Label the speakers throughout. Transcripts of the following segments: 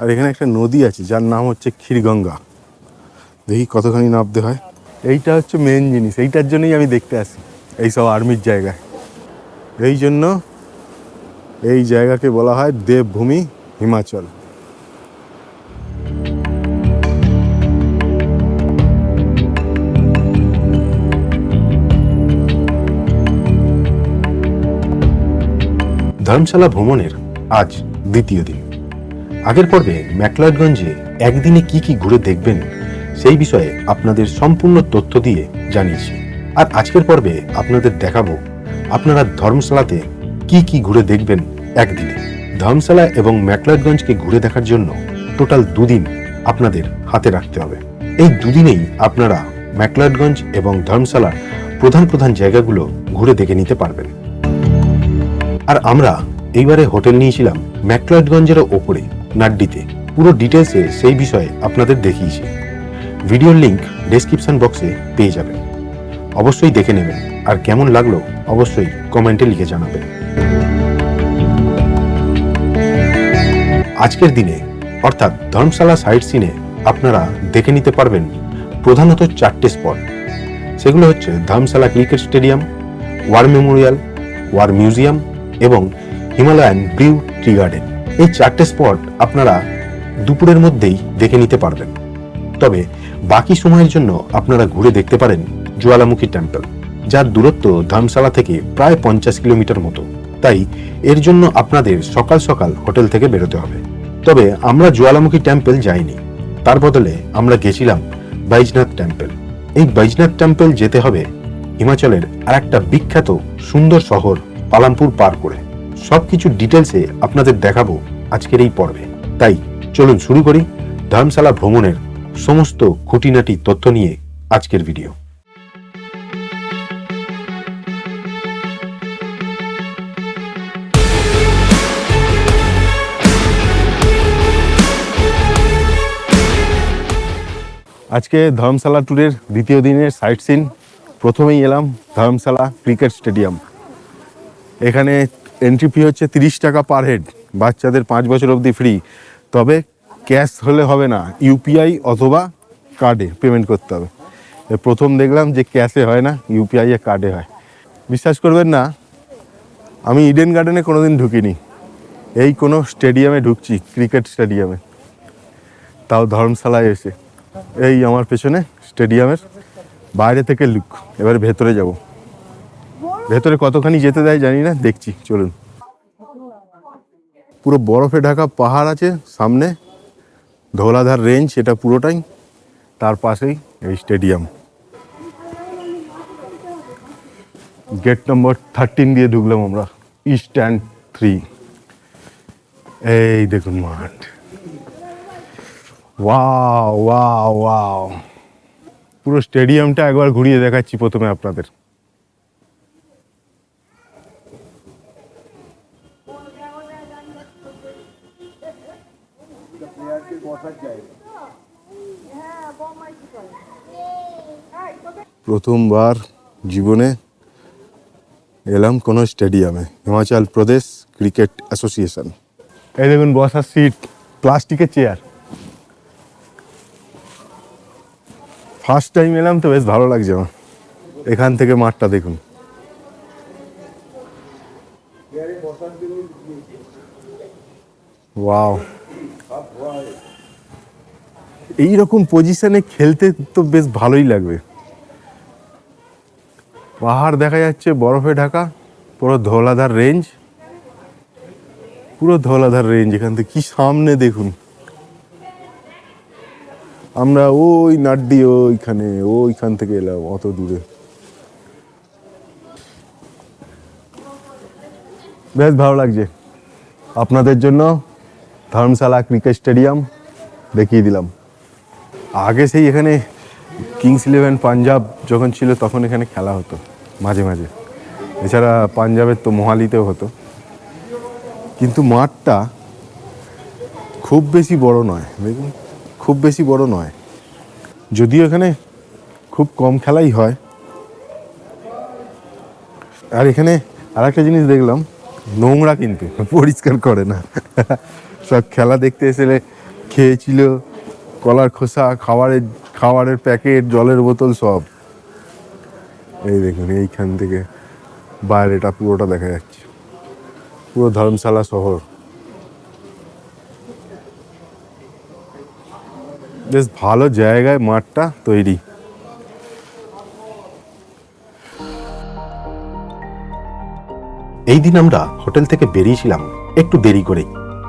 Speaker 1: আর এখানে একটা নদী আছে, যার নাম হচ্ছে ক্ষীরগঙ্গা। দেখি কতখানি নামতে হয়। এইটা হচ্ছে মেন জিনিস, এইটার জন্যই আমি দেখতে আসি এই সব আর্মির জায়গায়। এই জন্য এই জায়গাকে বলা হয় দেবভূমি হিমাচল। ধর্মশালা ভ্রমণের আজ দ্বিতীয় দিন। আগের পর্বে ম্যাকলয়েডগঞ্জে একদিনে কি কি ঘুরে দেখবেন, সেই বিষয়ে আপনাদের সম্পূর্ণ তথ্য দিয়ে জানিয়েছি। আর আজকের পর্বে আপনাদের দেখাবো, আপনারা ধর্মশালাতে কি কি ঘুরে দেখবেন একদিনে। ধর্মশালা এবং ম্যাকলয়েডগঞ্জকে ঘুরে দেখার জন্য টোটাল দুদিন আপনাদের হাতে রাখতে হবে। এই দুদিনেই আপনারা ম্যাকলয়েডগঞ্জ এবং ধর্মশালার প্রধান প্রধান জায়গাগুলো ঘুরে দেখে নিতে পারবেন। আর আমরা এইবারে হোটেল নিয়েছিলাম ম্যাকলয়েডগঞ্জের ওপরে। নাড্ডিতে। পুরো ডিটেলসে সেই বিষয়ে আপনাদের দেখিয়েছি। ভিডিওর লিংক ডেসক্রিপশন বক্সে পেয়ে যাবেন। অবশ্যই দেখে নেবেন। আর কেমন লাগল অবশ্যই কমেন্টে লিখে জানাবেন। আজকের দিনে, অর্থাৎ ধর্মশালা সাইট সিনে আপনারা দেখে নিতে পারবেন প্রধানত চারটে স্পট। সেগুলো হচ্ছে Dharamshala cricket stadium, war memorial, war museum এবং হিমালয়ান ব্রিউ টি গার্ডেন। এই চারটে স্পট আপনারা দুপুরের মধ্যেই দেখে নিতে পারবেন। তবে বাকি সময়ের জন্য আপনারা ঘুরে দেখতে পারেন জোয়ালামুখী টেম্পল যার দূরত্ব ধর্মশালা থেকে প্রায় পঞ্চাশ কিলোমিটার মতো। তাই এর জন্য আপনাদের সকাল সকাল হোটেল থেকে বেরোতে হবে। তবে আমরা জোয়ালামুখী টেম্পল যাইনি। তার বদলে আমরা গেছিলাম বৈজনাথ টেম্পল এই বৈজনাথ টেম্পল যেতে হবে হিমাচলের আর একটা বিখ্যাত সুন্দর শহর পালামপুর পার করে। সবকিছু ডিটেলসে আপনাদের দেখাবো আজকের এই পর্বে। তাই চলুন শুরু করি ধর্মশালা ভ্রমণের সমস্ত খুঁটিনাটি তথ্য নিয়ে আজকের ভিডিও আজকে ধর্মশালা ট্যুরের দ্বিতীয় দিনের সাইট সিন প্রথমেই এলাম ধর্মশালা ক্রিকেট স্টেডিয়াম। এখানে এন্ট্রি ফি হচ্ছে তিরিশ টাকা পার হেড বাচ্চাদের পাঁচ বছর অবধি ফ্রি তবে ক্যাশ হলে হবে না ইউপিআই অথবা কার্ডে পেমেন্ট করতে হবে। প্রথম দেখলাম যে ক্যাশে হয় না ইউপিআই এ কার্ডে হয়। বিশ্বাস করবেন না, আমি ইডেন গার্ডেনে কোনোদিন ঢুকিনি। এই কোনো স্টেডিয়ামে ঢুকছি ক্রিকেট স্টেডিয়ামে তাও ধর্মশালায় এসে। এই আমার পেছনে স্টেডিয়ামের বাইরে থেকে লুক এবারে ভেতরে যাব। ভেতরে কতখানি যেতে দেয় জানি না, দেখছি, চলুন। পুরো বরফে ঢাকা পাহাড় আছে, সামনে। ধৌলাধার রেঞ্জ এটা পুরোটাই। তার পাশেই এই স্টেডিয়াম গেট নম্বর থার্টিন দিয়ে ঢুকলাম আমরা ইস্ট অ্যান্ড থ্রি এই দেখুন মাঠ। ওয়াও ওয়াও ওয়াও পুরো স্টেডিয়ামটা একবার ঘুরিয়ে দেখাচ্ছি প্রথমে আপনাদের। প্রথমবার জীবনে এলাম কোনো স্টেডিয়ামে। Himachal Pradesh cricket association. এই দেখুন বসার সিট, প্লাস্টিকের চেয়ার। ফার্স্ট টাইম এলাম তো বেশ ভালো লাগছে আমার। এখান থেকে মাঠটা দেখুন। ওয়াও এইরকম পজিশনে খেলতে তো বেশ ভালোই লাগবে। পাহাড় দেখা যাচ্ছে, বরফে ঢাকা, পুরো ধৌলাধার রেঞ্জ পুরো ধৌলাধার রেঞ্জ এখান থেকে কি সামনে দেখুন। আমরা ওই নাড্ডি ওইখানে, ওইখান থেকে এলাম, অত দূরে। বেশ ভালো লাগছে। আপনাদের জন্য ধর্মশালা, ক্রিকেট স্টেডিয়াম দেখিয়ে দিলাম। আগে সেই এখানে কিংস ইলেভেন পাঞ্জাব যখন ছিল তখন এখানে খেলা হতো, মাঝে মাঝে। এছাড়া পাঞ্জাবের তো মোহালিতেও হতো। কিন্তু মাঠটা খুব বেশি বড় নয়, দেখুন, খুব বেশি বড় নয়। যদিও এখানে খুব কম খেলাই হয়। আর এখানে আর একটা জিনিস দেখলাম, নোংরা কিন্তু, পরিষ্কার করে না। সব খেলা দেখতে এসে খেয়েছিল কলার খোসা, খাবারের খাবারের প্যাকেট, জলের বোতল সব। এই দেখুন, এইখান থেকে বাইরেটা পুরোটা দেখা যাচ্ছে। পুরো ধর্মশালা শহর। বেশ ভালো জায়গায় মাঠটা তৈরি।
Speaker 2: এই দিন আমরা হোটেল থেকে বেরিয়েছিলাম, একটু দেরি করে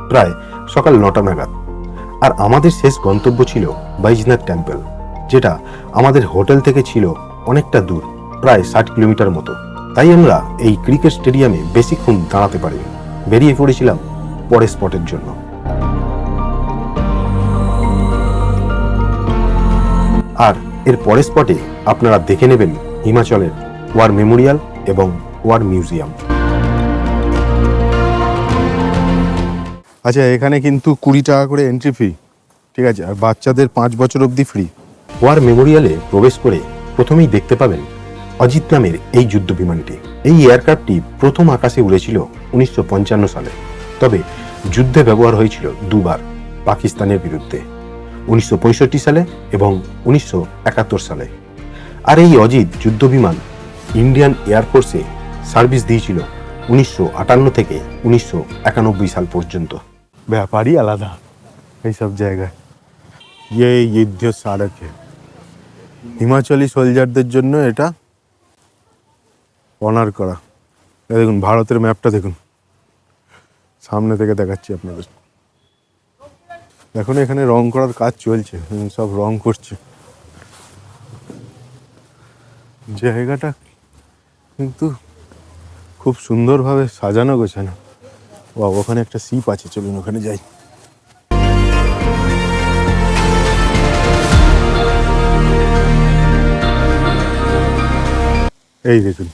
Speaker 2: প্রায় সকাল নটা নাগাদ। আর আমাদের শেষ গন্তব্য ছিল বৈজনাথ টেম্পল যেটা আমাদের হোটেল থেকে ছিল অনেকটা দূর, প্রায় ষাট কিলোমিটার মতো। তাই আমরা এই ক্রিকেট স্টেডিয়ামে বেশিক্ষণ দাঁড়াতে পারিনি। বেরিয়ে পড়েছিলাম পরের স্পটের জন্য। আর এর পরের স্পটে আপনারা দেখে নেবেন হিমাচলের ওয়ার মেমোরিয়াল এবং ওয়ার মিউজিয়াম।
Speaker 1: আচ্ছা এখানে কিন্তু কুড়ি টাকা করে এন্ট্রি ফি ঠিক আছে? আর বাচ্চাদের পাঁচ বছর অবধি ফ্রি
Speaker 2: ওয়ার মেমোরিয়ালে প্রবেশ করে প্রথমেই দেখতে পাবেন অজিত নামের এই যুদ্ধ বিমানটি। এই এয়ারক্রাফটটি প্রথম আকাশে উড়েছিল উনিশশো পঞ্চান্ন সালে। তবে যুদ্ধে ব্যবহার হয়েছিল দুবার পাকিস্তানের বিরুদ্ধে, উনিশশো পঁয়ষট্টি সালে এবং উনিশশো একাত্তর সালে। আর এই অজিত যুদ্ধ বিমান ইন্ডিয়ান এয়ারফোর্সে সার্ভিস দিয়েছিল উনিশশো আটান্ন থেকে উনিশশো একানব্বই সাল পর্যন্ত।
Speaker 1: ব্যাপারই আলাদা এইসব জায়গায়। ইয়ে যুদ্ধ স্মারক হিমাচলি সোলজারদের জন্য এটা অনার করা। দেখুন, ভারতের ম্যাপটা দেখুন। সামনে থেকে দেখাচ্ছি আপনাদের। এখন এখানে রং করার কাজ চলছে সব রং করছে। জায়গাটা কিন্তু খুব সুন্দরভাবে সাজানো গোছানো। ও ওখানে একটা সিপ আছে, চলুন ওখানে যাই। এই দেখুন,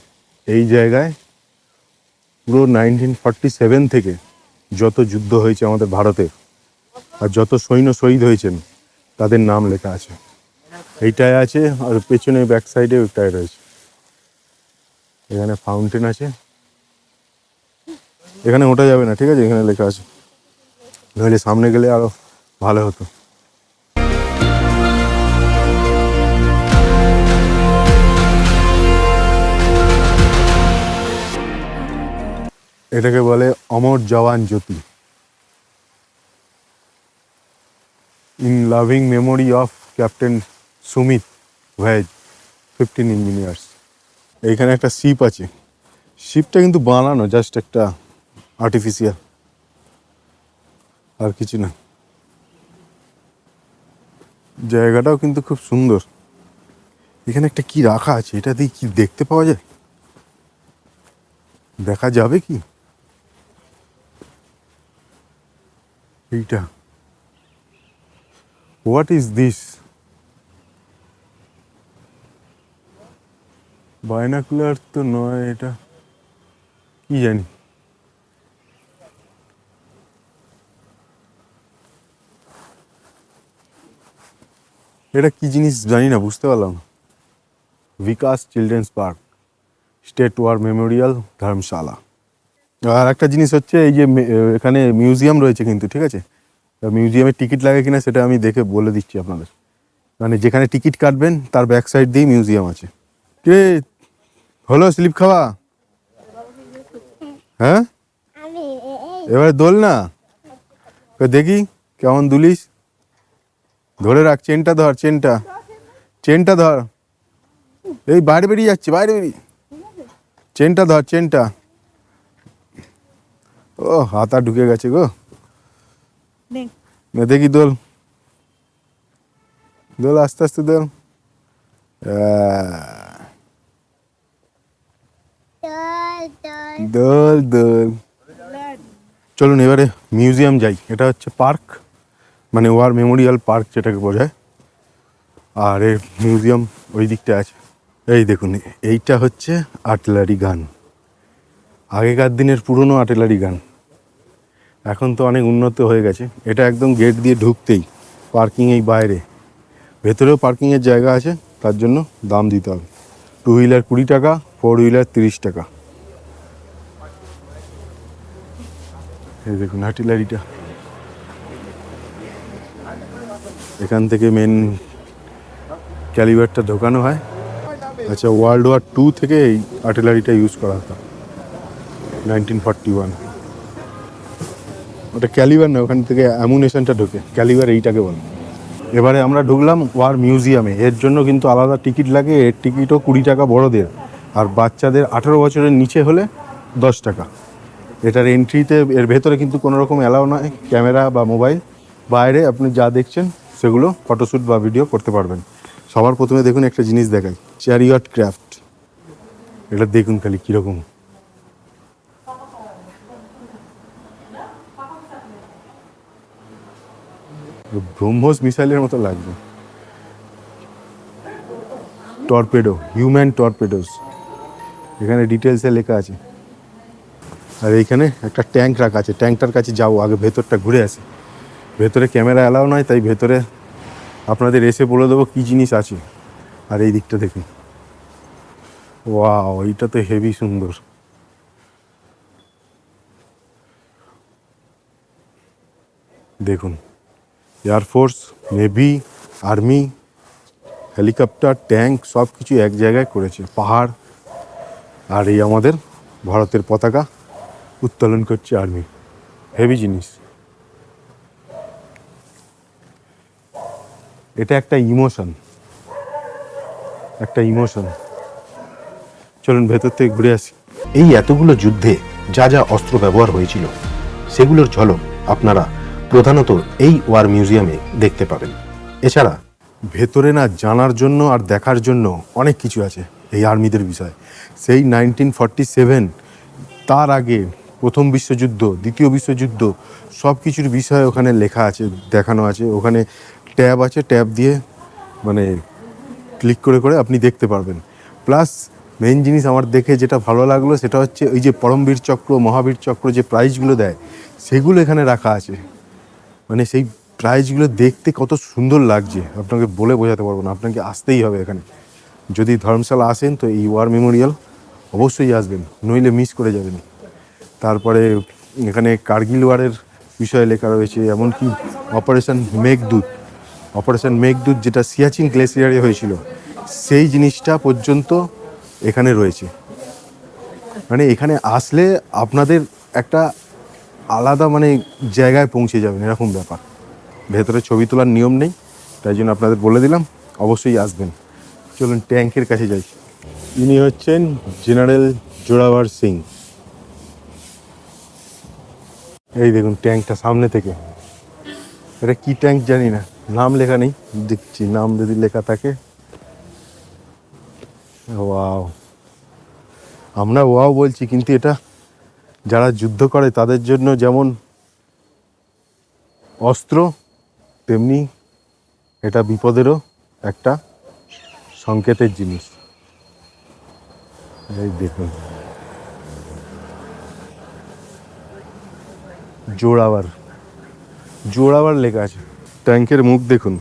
Speaker 1: এই জায়গায় পুরো নাইনটিন ফর্টি সেভেন থেকে যত যুদ্ধ হয়েছে আমাদের ভারতে আর যত সৈন্য শহীদ হয়েছেন, তাদের নাম লেখা আছে। এইটায় আছে আর পেছনে ব্যাক সাইডে ওইটায় রয়েছে। এখানে ফাউন্টেন আছে। এখানে ওঠা যাবে না, ঠিক আছে? এখানে লেখা আছে। নইলে সামনে গেলে আরও ভালো হতো। এটাকে বলে Amar Jawan Jyoti. In loving memory of captain Sumit veg, fifteen engineers. এইখানে একটা শিপ আছে। শিপটা কিন্তু বানানো, জাস্ট একটা আর্টিফিশিয়াল আর কিছু না। জায়গাটাও কিন্তু খুব সুন্দর। এখানে একটা কি রাখা আছে? এটা দিয়ে কি দেখতে পাওয়া যায়? দেখা যাবে কি? এইটা। হোয়াট ইজ দিস বায়নাকুলার তো নয় এটা। কি জানি? এটা কি জিনিস জানি না বুঝতে পারলাম Bikash children's park state war memorial Dharamshala. আর একটা জিনিস হচ্ছে এই যে এখানে মিউজিয়াম রয়েছে কিন্তু ঠিক আছে? মিউজিয়ামের টিকিট লাগে কিনা সেটা আমি দেখে বলে দিচ্ছি আপনাদের। মানে যেখানে টিকিট কাটবেন তার ব্যাক সাইড দিয়েই মিউজিয়াম আছে। কে? হলো স্লিপ খাওয়া? হ্যাঁ? এবারে দোল না দেখি কেমন দুলিস ধরে রাখ চেনটা ধর চেনটা। চেনটা ধর। এই বাইরে বেরিয়ে যাচ্ছে বাইরে বেরিয়ে। চেনটা ধর চেনটা। ও হাতা ঢুকে গেছে গো।
Speaker 3: দেখ
Speaker 1: দেখি দোল। দোল আস্তে আস্তে দোল। আহ,
Speaker 4: দল দল।
Speaker 1: দোল দোল। চলুন এবারে মিউজিয়াম যাই। এটা হচ্ছে পার্ক। মানে ওয়ার মেমোরিয়াল পার্ক যেটাকে বোঝায়। আর এর মিউজিয়াম ওই দিকটা আছে। এই দেখুন, এইটা হচ্ছে আর্টিলারি গান। আগেকার দিনের পুরনো আর্টিলারি গান। এখন তো অনেক উন্নত হয়ে গেছে। এটা একদম গেট দিয়ে ঢুকতেই পার্কিং এই বাইরে। ভেতরেও পার্কিংয়ের জায়গা আছে, তার জন্য দাম দিতে হবে। টু হুইলার কুড়ি টাকা ফোর হুইলার তিরিশ টাকা। এই দেখুন, আর্টিলারিটা। এখান থেকে মেন ক্যালিবারটা ঢোকানো হয়। আচ্ছা ওয়ার্ল্ড ওয়ার টু থেকে এই আর্টিলারিটা ইউজ করা হতো। নাইনটিন ফর্টি ওয়ান ওটা ক্যালিবার না, ওখান থেকে অ্যামুনেশনটা ঢোকে। ক্যালিবার এইটাকে বলে। এবারে আমরা ঢুকলাম ওয়ার মিউজিয়ামে এর জন্য কিন্তু আলাদা টিকিট লাগে। এর টিকিটও কুড়ি টাকা বড়দের। আর বাচ্চাদের আঠেরো বছরের নিচে হলে দশ টাকা। এটার এন্ট্রিতে এর ভেতরে কিন্তু কোনো রকম অ্যালাউ নয়। ক্যামেরা বা মোবাইল বাইরে আপনি যা দেখছেন সেগুলো ফটোশ্যুট বা ভিডিও করতে পারবেন। সবার প্রথমে দেখুন একটা জিনিস দেখাই চ্যারিয়ট ক্রাফট এটা দেখুন খালি কীরকম। ব্রহ্মোস মিসাইলের মতো লাগবে। টর্পেডো হিউম্যান টর্পেডোস এখানে ডিটেলসে লেখা আছে। আর এইখানে একটা ট্যাঙ্ক রাখা আছে। ট্যাঙ্কটার কাছে যাও, আগে ভেতরটা ঘুরে আসে। ভেতরে ক্যামেরা অ্যালাও নয়, তাই ভেতরে আপনাদের এসে বলে দেবো কী জিনিস আছে। আর এই দিকটা দেখুন। ওয়াও, এইটা তো হেভি সুন্দর। দেখুন air force navy army helicopter tank সব কিছু এক জায়গায় করেছে। পাহাড়, আর এই আমাদের ভারতের পতাকা উত্তোলন করছে আর্মি হেভি জিনিস। এটা একটা ইমোশন। একটা ইমোশন। চলুন ভেতর থেকে ঘুরে আসি।
Speaker 2: এই এতগুলো যুদ্ধে যা যা অস্ত্র ব্যবহার হয়েছিল, সেগুলোর ঝলক আপনারা প্রধানত এই ওয়ার মিউজিয়ামে দেখতে পাবেন। এছাড়া
Speaker 1: ভেতরে না জানার জন্য আর দেখার জন্য অনেক কিছু আছে এই আর্মিদের বিষয়ে। সেই নাইনটিন ফর্টি সেভেন, তার আগে প্রথম বিশ্বযুদ্ধ, দ্বিতীয় বিশ্বযুদ্ধ সব কিছুর বিষয়ে ওখানে লেখা আছে, দেখানো আছে। ওখানে ট্যাব আছে, ট্যাব দিয়ে মানে ক্লিক করে করে আপনি দেখতে পারবেন। প্লাস মেন জিনিস আমার দেখে যেটা ভালো লাগল সেটা হচ্ছে ওই যে পরমবীর চক্র, মহাবীর চক্র যে প্রাইজগুলো দেয়, সেগুলো এখানে রাখা আছে। মানে সেই প্রাইজগুলো দেখতে কত সুন্দর লাগছে। আপনাকে বলে বোঝাতে পারব না, আপনাকে আসতেই হবে এখানে। যদি ধর্মশালা আসেন তো এই ওয়ার মেমোরিয়াল অবশ্যই আসবেন, নইলে মিস করে যাবেন। তারপরে এখানে কার্গিল ওয়ারের বিষয়ে লেখা রয়েছে, এমনকি অপারেশন মেঘদূত। অপারেশন মেঘদূত যেটা সিয়াচিন গ্লেসিয়ারে হয়েছিল, সেই জিনিসটা পর্যন্ত এখানে রয়েছে। মানে এখানে আসলে আপনাদের একটা আলাদা মানে জায়গায় পৌঁছে যাবেন, এরকম ব্যাপার। ভেতরে ছবি তোলার নিয়ম নেই, তাই জন্য আপনাদের বলে দিলাম, অবশ্যই আসবেন। চলুন ট্যাঙ্কের কাছে যাই। ইনি হচ্ছেন জেনারেল জোড়াভার সিং। এই দেখুন ট্যাঙ্কটা সামনে থেকে। এটা কি ট্যাঙ্ক জানি না। নাম লেখা নেই, দেখছি, নাম যদি লেখা থাকে। ওয়াও। আমরা ওয়াও বলছি, কিন্তু এটা যারা যুদ্ধ করে তাদের জন্য যেমন অস্ত্র, তেমনি এটা বিপদেরও একটা সংকেতের জিনিস। এই দেখুন। জোড়াবার। জোড়াবার লেখা আছে। ট্যাঙ্কের মুখ দেখুন।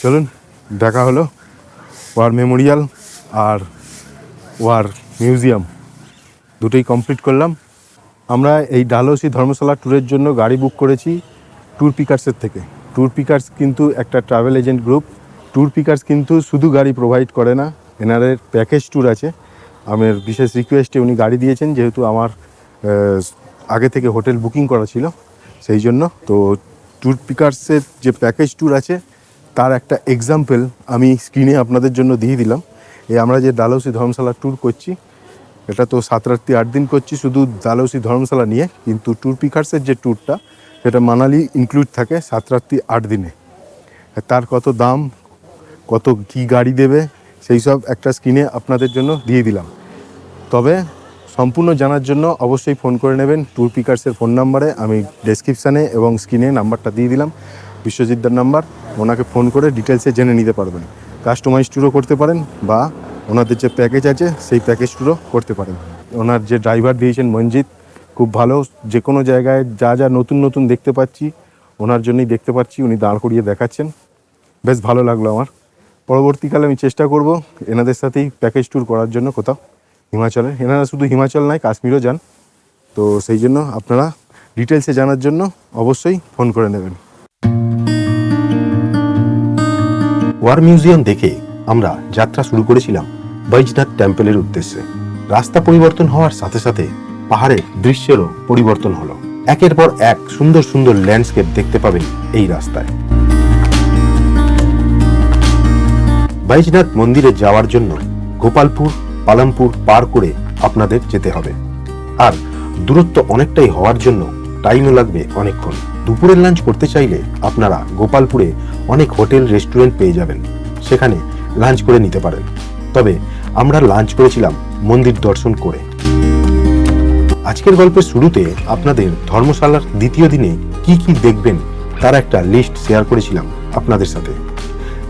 Speaker 1: চলুন, দেখা হলো ওয়ার মেমোরিয়াল আর ওয়ার মিউজিয়াম। দুটোই কমপ্লিট করলাম। আমরা এই ডালহৌসি ধর্মশালা ট্যুরের জন্য গাড়ি বুক করেছি ট্যুর পিকার্সের থেকে। ট্যুর পিকার্স কিন্তু একটা travel agent group. Tour pickers কিন্তু শুধু গাড়ি প্রোভাইড করে না, এনাদের প্যাকেজ ট্যুর আছে। আমার বিশেষ রিকোয়েস্টে উনি গাড়ি দিয়েছেন, যেহেতু আমার আগে থেকে হোটেল বুকিং করা ছিল, সেই জন্য। তো ট্যুর পিকার্সের যে প্যাকেজ ট্যুর আছে, তার একটা এক্সাম্পল আমি স্ক্রিনে আপনাদের জন্য দিয়ে দিলাম। এই আমরা যে ডালহৌসি ধর্মশালা ট্যুর করছি, এটা তো সাত রাত্রি আট দিন করছি, শুধু ডালহৌসি ধর্মশালা নিয়ে, কিন্তু ট্যুর পিকার্সের যে ট্যুরটা সেটা মানালি ইনক্লুড থাকে সাত রাত্রি আট দিনে। তার কত দাম, কত কি গাড়ি দেবে, সেই সব একটা স্ক্রিনে আপনাদের জন্য দিয়ে দিলাম। তবে সম্পূর্ণ জানার জন্য অবশ্যই ফোন করে নেবেন। ট্যুর পিকার্সের ফোন নাম্বারে আমি ডেসক্রিপশানে এবং স্ক্রিনে নাম্বারটা দিয়ে দিলাম। বিশ্বজিৎদার নাম্বার। ওনাকে ফোন করে ডিটেলসে জেনে নিতে পারবেন। কাস্টমাইজ ট্যুরও করতে পারেন বা ওনাদের যে প্যাকেজ আছে, সেই প্যাকেজ ট্যুরও করতে পারেন। ওনার যে ড্রাইভার দিয়েছেন মঞ্জিত খুব ভালো। যে কোনো জায়গায় যা যা নতুন নতুন দেখতে পাচ্ছি, ওনার জন্যই দেখতে পাচ্ছি। উনি দাঁড় করিয়ে দেখাচ্ছেন। বেশ ভালো লাগল আমার। পরবর্তীকালে আমি চেষ্টা করব এনাদের সাথেই প্যাকেজ ট্যুর করার জন্য কোথাও। হিমাচলের এনারা শুধু হিমাচল নয়, কাশ্মীরও যান। তো সেই জন্য আপনারা ডিটেলসে জানার জন্য অবশ্যই ফোন করে নেবেন।
Speaker 2: ওয়ার মিউজিয়াম দেখে আমরা যাত্রা শুরু করেছিলাম বৈজনাথ টেম্পলের উদ্দেশ্যে। রাস্তা পরিবর্তন হওয়ার সাথে সাথে পাহাড়ের দৃশ্যেরও পরিবর্তন হলো। একের পর এক সুন্দর সুন্দর ল্যান্ডস্কেপ দেখতে পাবেন এই রাস্তায়। বৈজনাথ মন্দিরে যাওয়ার জন্য গোপালপুর পালামপুর পার করে আপনাদের যেতে হবে। আর দূরত্ব অনেকটাই হওয়ার জন্য টাইমও লাগবে অনেকক্ষণ। দুপুরের লাঞ্চ করতে চাইলে আপনারা গোপালপুরে অনেক হোটেল রেস্টুরেন্ট পেয়ে যাবেন। সেখানে লাঞ্চ করে নিতে পারেন। তবে আমরা লাঞ্চ করেছিলাম মন্দির দর্শন করে। আজকের গল্পের শুরুতে আপনাদের ধর্মশালার দ্বিতীয় দিনে কি কি দেখবেন তার একটা লিস্ট শেয়ার করেছিলাম আপনাদের সাথে।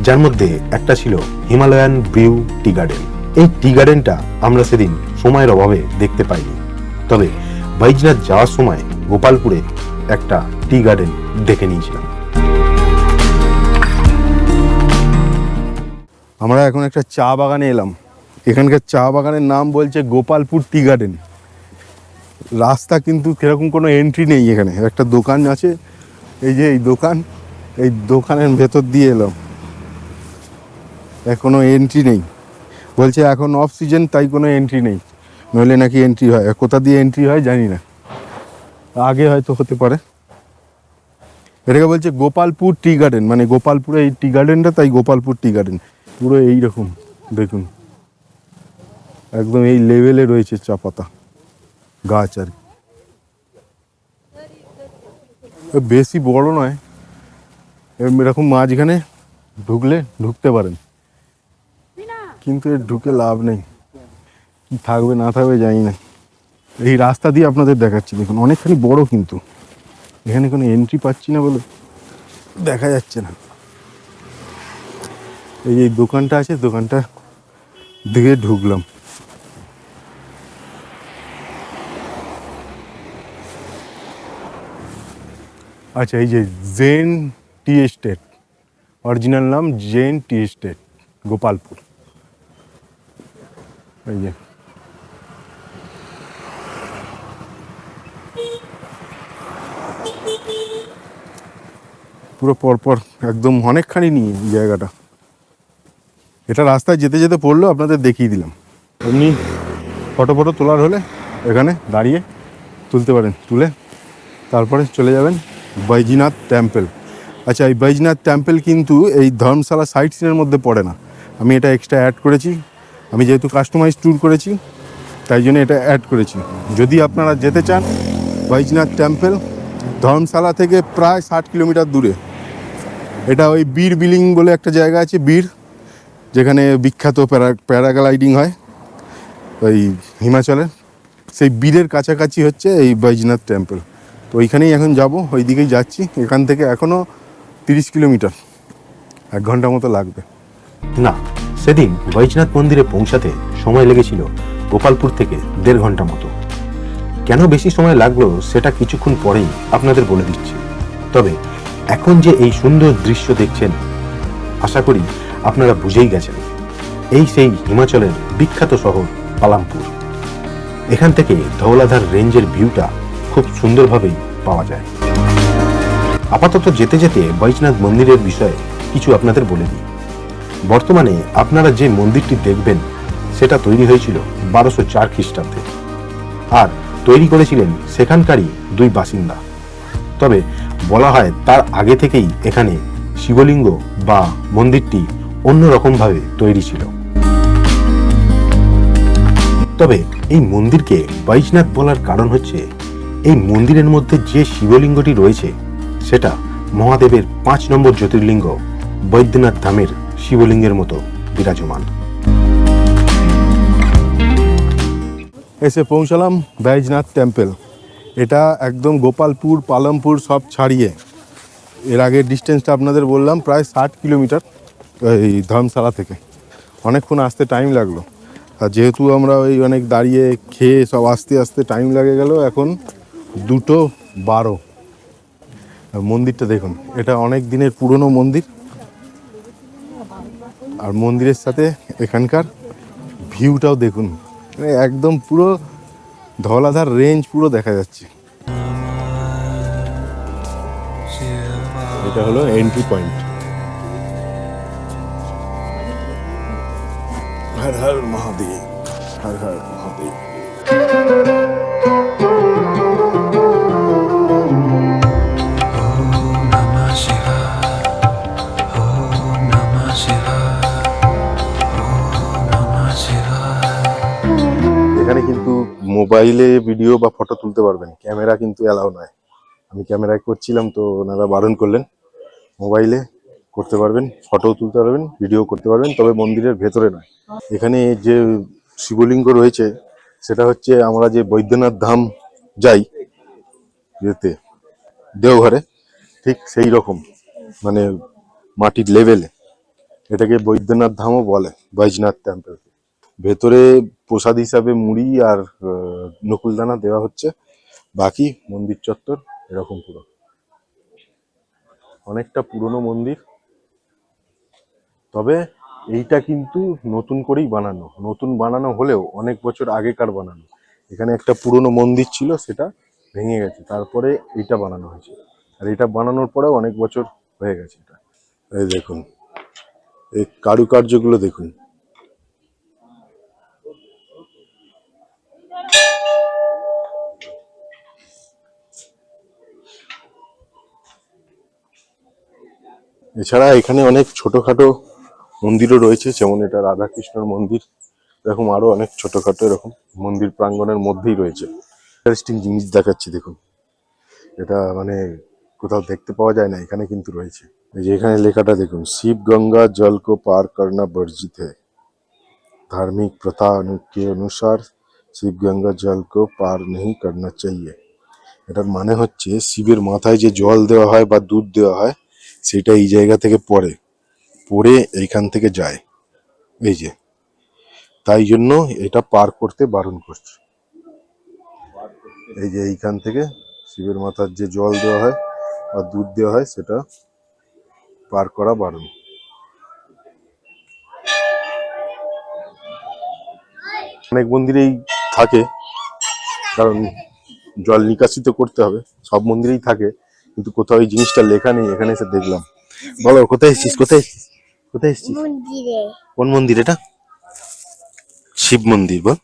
Speaker 2: যার মধ্যে একটা ছিল হিমালয়ান ব্রিউ টি গার্ডেন। এই টি গার্ডেনটা আমরা সেদিন সময়ের অভাবে দেখতে পাইনি। তবে বৈজনাথ যাওয়ার সময় গোপালপুরে একটা টি গার্ডেন দেখে নিয়েছিলাম।
Speaker 1: আমরা এখন একটা চা বাগানে এলাম। এখানকার চা বাগানের নাম বলছে গোপালপুর টি গার্ডেন। রাস্তা কিন্তু সেরকম কোনো এন্ট্রি নেই এখানে। একটা দোকান আছে। এই যে এই দোকান, এই দোকানের ভেতর দিয়ে এলাম। কোনো এন্ট্রি নেই। বলছে, এখন অফ সিজন তাই কোনো এন্ট্রি নেই। নইলে নাকি এন্ট্রি হয়। কোথা দিয়ে এন্ট্রি হয় জানি না। আগে হয়তো হতে পারে। এটাকে বলছে গোপালপুর টি গার্ডেন। মানে গোপালপুরে এই টি গার্ডেনটা, তাই গোপালপুর টি গার্ডেন। পুরো এই রকম দেখুন। একদম এই লেভেলে রয়েছে চা পাতা গাছ আর। বেশি বড় নয়। এরকম মাঝখানে ঢুকলে ঢুকতে পারেন। কিন্তু এর ঢুকে লাভ নেই। কি থাকবে না থাকবে জানি না। এই রাস্তা দিয়ে আপনাদের দেখাচ্ছি, দেখুন, অনেকখানি বড় কিন্তু। এখানে কোনো এন্ট্রি পাচ্ছি না বলে দেখা যাচ্ছে না। এই যে দোকানটা আছে, দোকানটা দিকে ঢুকলাম। আচ্ছা এই যে জেন টি এস্টেট, অরিজিনাল নাম জেন টি এস্টেট, গোপালপুর। এই যে পুরো পরপর একদম অনেকখানি নিয়ে জায়গাটা। এটা রাস্তায় যেতে যেতে পড়ল, আপনাদের দেখিয়ে দিলাম। এমনি ফটো ফটো তোলার হলে এখানে দাঁড়িয়ে তুলতে পারেন, তুলে তারপরে চলে যাবেন বৈজনাথ টেম্পল আচ্ছা এই বৈজনাথ টেম্পল কিন্তু এই ধর্মশালা সাইট সিনের মধ্যে পড়ে না। আমি এটা এক্সট্রা অ্যাড করেছি। আমি যেহেতু কাস্টমাইজ ট্যুর করেছি, তাই জন্য এটা অ্যাড করেছি। যদি আপনারা যেতে চান বৈজনাথ টেম্পল ধর্মশালা থেকে প্রায় ষাট কিলোমিটার দূরে। এটা ওই বীর বিলিং বলে একটা জায়গা আছে, বীর, যেখানে বিখ্যাত প্যারা, প্যারাগ্লাইডিং হয়, ওই হিমাচলের। সেই বীরের কাছাকাছি হচ্ছে এই বৈজনাথ টেম্পল তো ওইখানেই এখন যাব ওই দিকেই যাচ্ছি। এখান থেকে এখনও তিরিশ কিলোমিটার, এক ঘণ্টা মতো লাগবে।
Speaker 2: না, সেদিন বৈজনাথ মন্দিরে পৌঁছাতে সময় লেগেছিল গোপালপুর থেকে দেড় ঘণ্টা মতো। কেন বেশি সময় লাগল সেটা কিছুক্ষণ পরেই আপনাদের বলে দিচ্ছি। তবে এখন যে এই সুন্দর দৃশ্য দেখছেন, আশা করি আপনারা বুঝেই গেছেন। এই সেই হিমাচলের বিখ্যাত শহর পালামপুর। এখান থেকে ধৌলাধার রেঞ্জের ভিউটা খুব সুন্দরভাবেই পাওয়া যায়। আপাতত যেতে যেতে বৈজনাথ মন্দিরের বিষয়ে কিছু আপনাদের বলে দিই। বর্তমানে আপনারা যে মন্দিরটি দেখবেন, সেটা তৈরি হয়েছিল বারোশো চার খ্রিস্টাব্দে। আর তৈরি করেছিলেন সেখানকারই দুই বাসিন্দা। তবে বলা হয় তার আগে থেকেই এখানে শিবলিঙ্গ বা মন্দিরটি অন্যরকমভাবে তৈরি ছিল। তবে এই মন্দিরকে বৈজনাথ বলার কারণ হচ্ছে, এই মন্দিরের মধ্যে যে শিবলিঙ্গটি রয়েছে, সেটা মহাদেবের পাঁচ নম্বর জ্যোতির্লিঙ্গ বৈদ্যনাথ ধামের শিবলিঙ্গের মতো বিরাজমান।
Speaker 1: এসে পৌঁছালাম বৈজনাথ টেম্পল এটা একদম গোপালপুর, পালমপুর সব ছাড়িয়ে। এর আগের ডিস্টেন্সটা আপনাদের বললাম, প্রায় ষাট কিলোমিটার এই ধর্মশালা থেকে। অনেকক্ষণ আসতে টাইম লাগল। আর যেহেতু আমরা ওই অনেক দাঁড়িয়ে খেয়ে সব আসতে আসতে টাইম লাগে গেল, এখন দুটো বারো। মন্দিরটা দেখুন, এটা অনেক দিনের পুরনো মন্দির। আর মন্দিরের সাথে এখানকার ভিউটাও দেখুন। মানে একদম পুরো ধলাধার রেঞ্জ পুরো দেখা যাচ্ছে। এটা হলো এন্ট্রি পয়েন্ট হর হর মহাদেব, হর হর মহাদেব। মোবাইলে ভিডিও বা ফটো তুলতে পারবেন। ক্যামেরা কিন্তু অ্যালাউ নয়। আমি ক্যামেরায় করছিলাম তো ওনারা বারণ করলেন। মোবাইলে করতে পারবেন ফটো তুলতে পারবেন, ভিডিও করতে পারবেন, তবে মন্দিরের ভেতরে নয়। এখানে যে শিবলিঙ্গ রয়েছে, সেটা হচ্ছে আমরা যে বৈদ্যনাথ ধাম যাই যেতে দেওঘরে, ঠিক সেই রকম মানে মাটির লেভেলে এটাকে বৈদ্যনাথ ধামও বলে, বৈজনাথ টেম্পল ভেতরে প্রসাদ হিসাবে মুড়ি আর নকুলদানা দেওয়া হচ্ছে। বাকি মন্দির চত্বর এরকম পুরো। অনেকটা পুরনো মন্দির। তবে এইটা কিন্তু নতুন করেই বানানো। নতুন বানানো হলেও অনেক বছর আগেকার বানানো। এখানে একটা পুরনো মন্দির ছিল, সেটা ভেঙে গেছে। তারপরে এটা বানানো হয়েছে। আর এটা বানানোর পরেও অনেক বছর হয়ে গেছে এটা। এই দেখুন। এই কারুকার্যগুলো দেখুন। এছাড়া এখানে অনেক ছোটখাটো মন্দিরও রয়েছে, যেমন এটা রাধাকৃষ্ণর মন্দির। এরকম আরও অনেক ছোটখাটো এরকম মন্দির প্রাঙ্গণের মধ্যেই রয়েছে। ইন্টারেস্টিং জিনিস দেখাচ্ছি, দেখুন। এটা মানে কোথাও দেখতে পাওয়া যায় না, এখানে কিন্তু রয়েছে। এই যে এখানে লেখাটা দেখুন, শিব গঙ্গা জলকো পার করনা বর্জিত ধার্মিক প্রথা অনুকে অনুসার শিব গঙ্গা জলকো পার নেই করনা চাইয়ে এটার মানে হচ্ছে শিবের মাথায় যে জল দেওয়া হয় বা দুধ দেওয়া হয় সেটা এই জায়গা থেকে পড়ে পড়ে এইখান থেকে যায়। এই যে, তাই জন্য এটা পার করতে বারণ করছে। এই যে এইখান থেকে শিবের মাথার যে জল দেওয়া হয় বা দুধ দেওয়া হয়, সেটা পার করা বারণ। অনেক মন্দিরেই থাকে, কারণ জল নিকাশিত করতে হবে, সব মন্দিরেই থাকে। কিন্তু কোথাও এই জিনিসটা লেখা নেই এখানে এসে দেখলাম। বলো কোথায় এসেছিস? কোথায় এসেছিস? কোথায় এসেছিস? কোন মন্দির এটা? শিব মন্দির বল।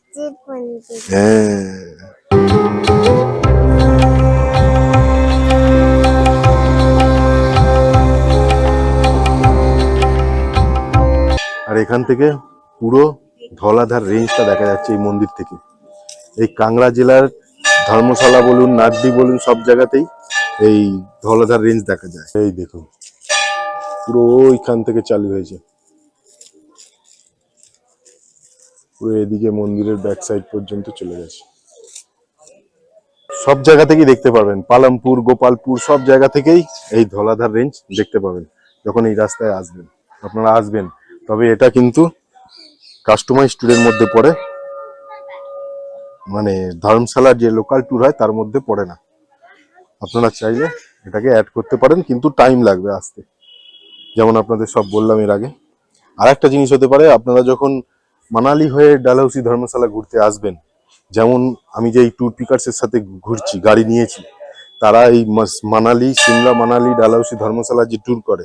Speaker 1: হ্যাঁ। আর এখান থেকে পুরো ধলাধার রেঞ্জটা দেখা যাচ্ছে এই মন্দির থেকে। এই কাংড়া জেলার ধর্মশালা বলুন নাগদি বলুন সব জায়গাতেই এই ধলাধার রেঞ্জ দেখা যায়। এই দেখুন, পুরো ওইখান থেকে চালু হয়েছে। পুরো এদিকে মন্দিরের ব্যাক সাইড পর্যন্ত চলে গেছে। সব জায়গা থেকেই দেখতে পাবেন পালামপুর, গোপালপুর, সব জায়গা থেকেই এই ধলাধার রেঞ্জ দেখতে পাবেন, যখন এই রাস্তায় আসবেন। আপনারা আসবেন, তবে এটা কিন্তু কাস্টমাইজ ট্যুরের মধ্যে পড়ে। মানে ধর্মশালার যে লোকাল ট্যুর হয়, তার মধ্যে পড়ে না। আপনারা চাইলে এটাকে অ্যাড করতে পারেন, কিন্তু টাইম লাগবে আসতে। যেমন আপনাদের সব বললাম এর আগে। আর একটা জিনিস হতে পারে, আপনারা যখন মানালি হয়ে ডালহৌসি ধর্মশালা ঘুরতে আসবেন, যেমন আমি যে এই ট্যুর পিকার্সের সাথে ঘুরছি, গাড়ি নিয়েছি, তারা এই মানালি, সিমলা মানালি, ডালহৌসি ধর্মশালা যে ট্যুর করে,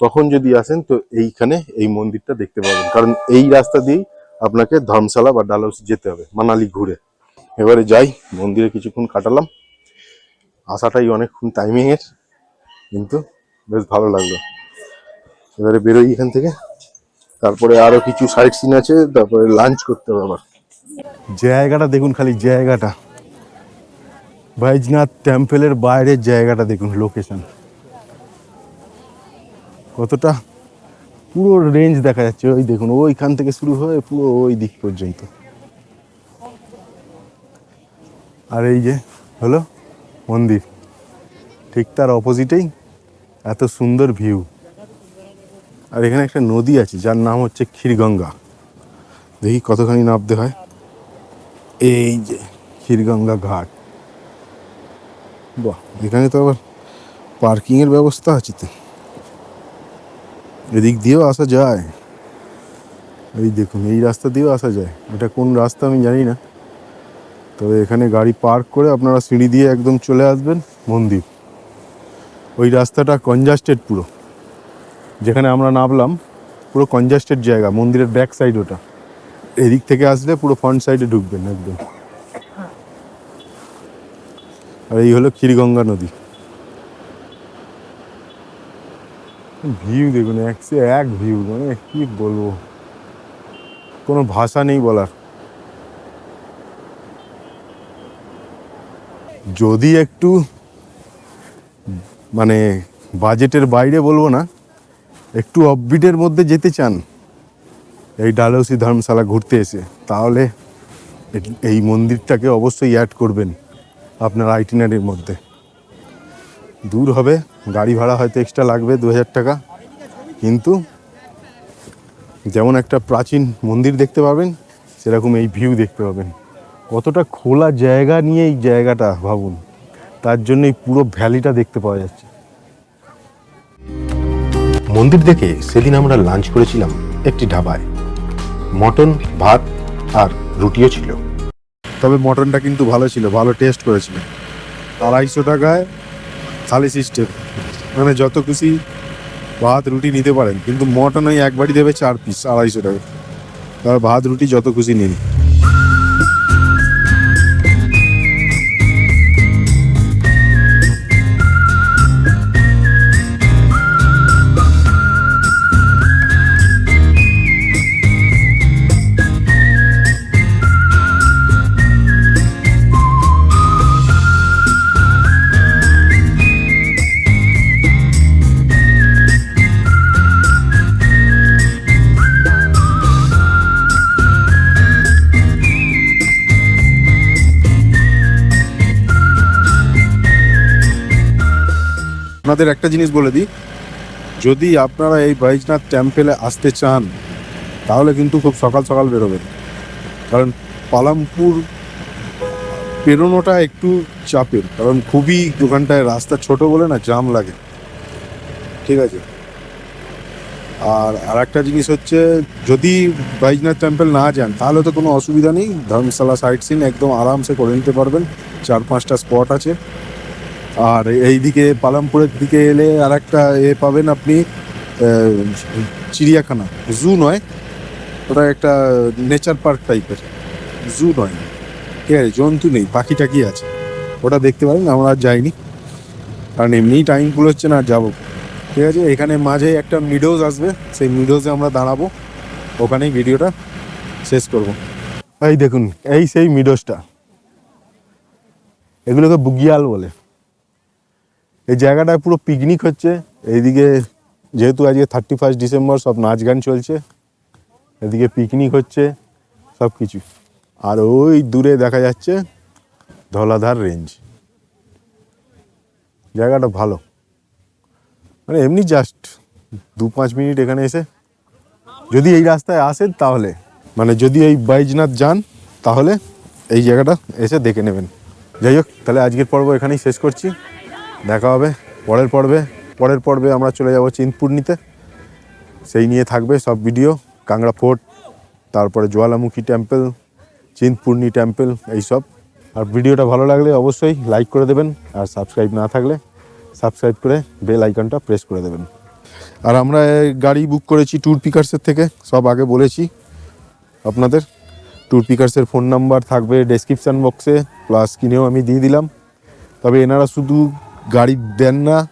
Speaker 1: তখন যদি আসেন, তো এইখানে এই মন্দিরটা দেখতে পাবেন। কারণ এই রাস্তা দিয়েই আপনাকে ধর্মশালা বা ডালহৌসি যেতে হবে, মানালি ঘুরে। এবারে যাই, মন্দিরে কিছুক্ষণ কাটালাম। আসাটাই অনেকক্ষণ টাইমিং এর কিন্তু বেশ ভালো লাগল। এবারে বেরোই এখান থেকে। তারপরে আরও কিছু সাইট সিন আছে, তারপরে লাঞ্চ করতে হবে আবার। জায়গাটা দেখুন খালি, জায়গাটা। বাইজনাথ টেম্পলের বাইরের জায়গাটা দেখুন লোকেশন কতটা পুরো রেঞ্জ দেখা যাচ্ছে। ওই দেখুন, ওইখান থেকে শুরু হয়ে পুরো ওই দিক পর্যন্ত। আর এই যে, হলো? মন্দির। ঠিক তার অপোজিটেই এত সুন্দর ভিউ আর এখানে একটা নদী আছে, যার নাম হচ্ছে ক্ষীরগঙ্গা। দেখি কতখানি নামতে হয়। এই যে ক্ষীরগঙ্গা ঘাট। বাহ, এখানে তো আবার পার্কিংয়ের ব্যবস্থা আছে তো। এদিক দিয়েও আসা যায়। এই দেখুন, এই রাস্তা দিয়েও আসা যায়। এটা কোন রাস্তা আমি জানি না। তবে এখানে গাড়ি পার্ক করে আপনারা সিঁড়ি দিয়ে একদম চলে আসবেন মন্দির। ওই রাস্তাটা কনজাস্টেড পুরো। যেখানে আমরা নামলাম, পুরো কনজাস্টেড জায়গা, মন্দিরের ব্যাক সাইড ওটা। এদিক থেকে আসলে পুরো ফ্রন্ট সাইডে ঢুকবেন একদম। আর এই হলো ক্ষীরগঙ্গা নদী। ভিউ দেখুন, এক এক ভিউ মানে কি বলব? কোনো ভাষা নেই বলার। যদি একটু মানে বাজেটের বাইরে বলব না, একটু অফবিটের মধ্যে যেতে চান, এই ডালহৌসি ধর্মশালা ঘুরতে এসে, তাহলে এই মন্দিরটাকে অবশ্যই অ্যাড করবেন আপনার আইটিনারির মধ্যে। দূর হবে, গাড়ি ভাড়া হয়তো এক্সট্রা লাগবে দু হাজার টাকা, কিন্তু যেমন একটা প্রাচীন মন্দির দেখতে পাবেন, সেরকম এই ভিউ দেখতে পাবেন। কতটা খোলা জায়গা নিয়ে এই জায়গাটা ভাবুন। তার জন্য এই পুরো ভ্যালিটা দেখতে পাওয়া যাচ্ছে।
Speaker 2: মন্দির দেখে সেদিন আমরা লাঞ্চ করেছিলাম একটি ঢাবায়। মটন ভাত আর রুটিও ছিল।
Speaker 1: তবে মটনটা কিন্তু ভালো ছিল ভালো টেস্ট করেছিল। আড়াইশো টাকায় থালি সিস্টেম মানে যত খুশি ভাত রুটি নিতে পারেন কিন্তু মটন ওই একবারই দেবে চার পিস আড়াইশো টাকা তার ভাত রুটি যত খুশি নিন। আপনাদের একটা জিনিস বলে দিই। যদি আপনারা এই বৈজনাথ টেম্পেলে আসতে চান, তাহলে কিন্তু খুব সকাল সকাল বেরোবেন। কারণ পালামপুর পেরোনোটা একটু চাপের, কারণ খুবই দোকানটায় রাস্তা ছোট বলে না জাম লাগে। ঠিক আছে? আর আর একটা জিনিস হচ্ছে, যদি বৈজনাথ টেম্পল না যান, তাহলে তো কোনো অসুবিধা নেই। ধর্মশালা সাইট সিন একদম আরামসে করে নিতে পারবেন। চার পাঁচটা স্পট আছে। আর এইদিকে পালামপুরের দিকে এলে আর একটা এ পাবেন আপনি চিড়িয়াখানা। জু নয়, ওটা একটা নেচার পার্ক টাইপের। জু নয়। ঠিক আছে, জন্তু নেই, পাখি টাকি আছে। ওটা দেখতে পারেন, আমরা আর যাইনি। কারণ এমনিই টাইমগুলো হচ্ছে না, যাব। ঠিক আছে, এখানে মাঝে একটা মিডোজ আসবে, সেই মিডোজে আমরা দাঁড়াবো। ওখানেই ভিডিওটা শেষ করব। এই দেখুন, এই সেই মিডোজটা। এগুলোকে বুগিয়াল বলে। এই জায়গাটায় পুরো পিকনিক হচ্ছে। এইদিকে যেহেতু আজকে থার্টি ফার্স্ট ডিসেম্বর সব নাচ গান চলছে। এদিকে পিকনিক হচ্ছে, সব কিছু। আর ওই দূরে দেখা যাচ্ছে ধলাধার রেঞ্জ জায়গাটা ভালো। মানে এমনি জাস্ট দু পাঁচ মিনিট এখানে এসে যদি এই রাস্তায় আসেন তাহলে মানে যদি এই বাইজনাথ যান, তাহলে এই জায়গাটা এসে দেখে নেবেন। যাই হোক, তাহলে আজকের পর্ব এখানেই শেষ করছি। দেখা হবে। পরের পর্বে পরের পর্বে আমরা চলে যাব চিন্তপূর্ণিতে সেই নিয়ে থাকবে সব ভিডিও কাংড়া ফোর্ট, তারপরে জোয়ালামুখী টেম্পল চিন্তপূর্ণি টেম্পল এইসব আর ভিডিওটা ভালো লাগলে অবশ্যই লাইক করে দেবেন আর সাবস্ক্রাইব না থাকলে সাবস্ক্রাইব করে বেল আইকনটা প্রেস করে দেবেন। আর আমরা গাড়ি বুক করেছি ট্যুর পিকার্সের থেকে, সব আগে বলেছি আপনাদের। ট্যুর পিকার্সের ফোন নাম্বার থাকবে ডেসক্রিপশান বক্সে, প্লাস কিনেও আমি দিয়ে দিলাম। তবে এনারা শুধু গাড়ি দেন না।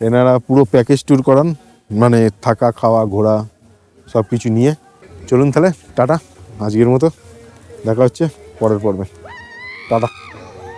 Speaker 1: এনারা পুরো প্যাকেজ ট্যুর করান মানে থাকা, খাওয়া, ঘোরা সব কিছু নিয়ে। চলুন তাহলে, টাটা। আজকের মতো দেখা হচ্ছে পরের পর্বে। টাটা।